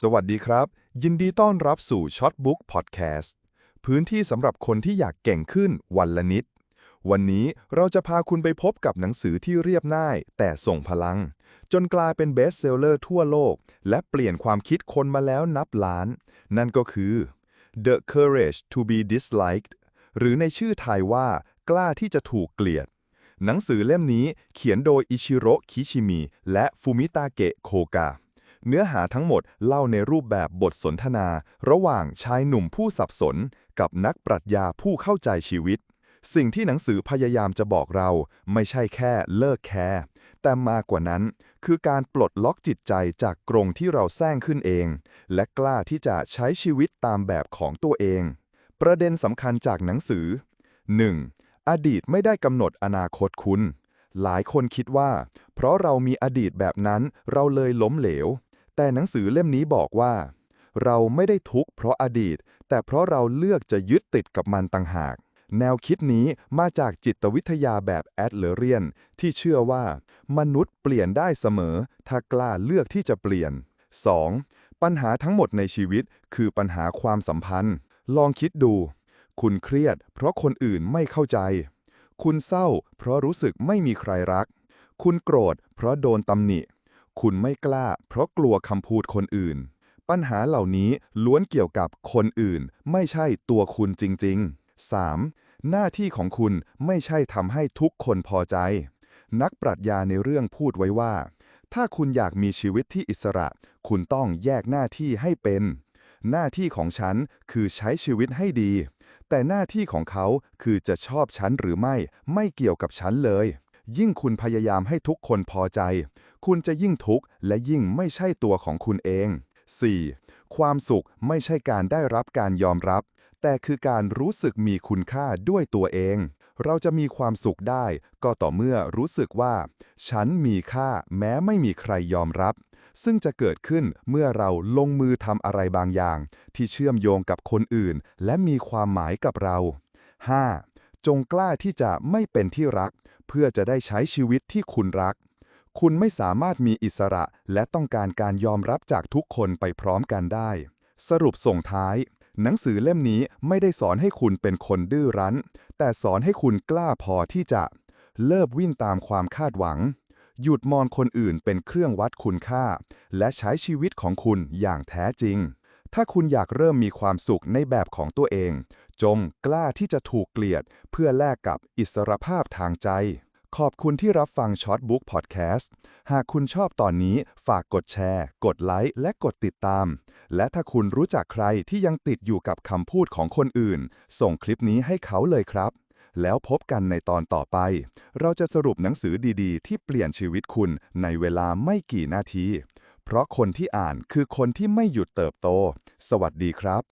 สวัสดีครับ ยินดีต้อนรับสู่ช็อตบุ๊กพอดแคสต์พื้นที่สำหรับคนที่อยากเก่งขึ้นวันละนิด วันนี้เราจะพาคุณไปพบกับหนังสือที่เรียบง่าย แต่ส่งพลัง จนกลายเป็นเบสเซลเลอร์ทั่วโลก และเปลี่ยนความคิดคนมาแล้วนับล้าน นั่นก็คือ The Courage to be Disliked หรือในชื่อไทยว่า กล้าที่จะถูกเกลียด หนังสือเล่มนี้เขียนโดยอิชิโรคิชิมิและฟูมิตาเกะโคกะ เนื้อหาทั้งหมดเล่าในรูปแบบบทสนทนา ระหว่างชายหนุ่มผู้สับสน กับนักปรัชญาผู้เข้าใจชีวิต สิ่งที่หนังสือพยายามจะบอกเรา ไม่ใช่แค่เลิกแคร์แต่มากกว่านั้น คือการปลดล็อกจิตใจจากกรงที่เราสร้างขึ้นเอง และกล้าที่จะใช้ชีวิตตามแบบของตัวเอง ประเด็นสำคัญจากหนังสือ 1. อดีตไม่ได้กำหนดอนาคตคุณหลายคนคิดว่า เพราะเรามีอดีตแบบนั้นเราเลยล้มเหลว แต่หนังสือเล่มนี้บอกว่า เราไม่ได้ทุกข์เพราะอดีต แต่เพราะเราเลือกจะยึดติดกับมันต่างหาก แนวคิดนี้มาจากจิตวิทยาแบบแอดเลเรียน ที่เชื่อว่า มนุษย์เปลี่ยนได้เสมอ ถ้ากล้าเลือกที่จะเปลี่ยน 2. ปัญหาทั้งหมดในชีวิต คือปัญหาความสัมพันธ์ ลองคิดดู คุณเครียด เพราะคนอื่นไม่เข้าใจ คุณเศร้า เพราะรู้สึกไม่มีใครรัก คุณโกรธ เพราะโดนตำหนิ คุณไม่กล้า เพราะกลัวคำพูดคนอื่น ปัญหาเหล่านี้ล้วนเกี่ยวกับคนอื่น ไม่ใช่ตัวคุณจริง ๆ 3. หน้าที่ของคุณไม่ใช่ทำให้ทุกคนพอใจ นักปรัชญาในเรื่องพูดไว้ว่า ถ้าคุณอยากมีชีวิตที่อิสระ คุณต้องแยกหน้าที่ให้เป็น หน้าที่ของฉันคือใช้ชีวิตให้ดี แต่หน้าที่ของเขาคือจะชอบฉันหรือไม่ ไม่เกี่ยวกับฉันเลยยิ่งคุณพยายามให้ทุกคนพอใจ คุณจะยิ่งทุกข์และยิ่งไม่ใช่ตัวของคุณเอง 4. ความสุขไม่ใช่การได้รับการยอมรับ แต่คือการรู้สึกมีคุณค่าด้วยตัวเอง เราจะมีความสุขได้ ก็ต่อเมื่อรู้สึกว่า ฉันมีค่าแม้ไม่มีใครยอมรับ ซึ่งจะเกิดขึ้นเมื่อเราลงมือทำอะไรบางอย่าง ที่เชื่อมโยงกับคนอื่น และมีความหมายกับเรา 5. จงกล้าที่จะไม่เป็นที่รัก เพื่อจะได้ใช้ชีวิตที่คุณรัก คุณไม่สามารถมีอิสระและต้องการการยอมรับจากทุกคนไปพร้อมกันได้ สรุปส่งท้าย หนังสือเล่มนี้ไม่ได้สอนให้คุณเป็นคนดื้อรั้น แต่สอนให้คุณกล้าพอที่จะ เลิกวิ่งตามความคาดหวัง หยุดมองคนอื่นเป็นเครื่องวัดคุณค่า และใช้ชีวิตของคุณอย่างแท้จริง ถ้าคุณอยากเริ่มมีความสุขในแบบของตัวเอง จงกล้าที่จะถูกเกลียดเพื่อแลกกับอิสรภาพทางใจ ขอบคุณที่รับฟังช็อตบุ๊กพอดแคสต์ หากคุณชอบตอนนี้ฝากกดแชร์ กดไลค์ และกดติดตาม และถ้าคุณรู้จักใครที่ยังติดอยู่กับคำพูดของคนอื่น ส่งคลิปนี้ให้เขาเลยครับ แล้วพบกันในตอนต่อไป เราจะสรุปหนังสือดีๆ ที่เปลี่ยนชีวิตคุณในเวลาไม่กี่นาที เพราะคนที่อ่านคือคนที่ไม่หยุดเติบโต สวัสดีครับ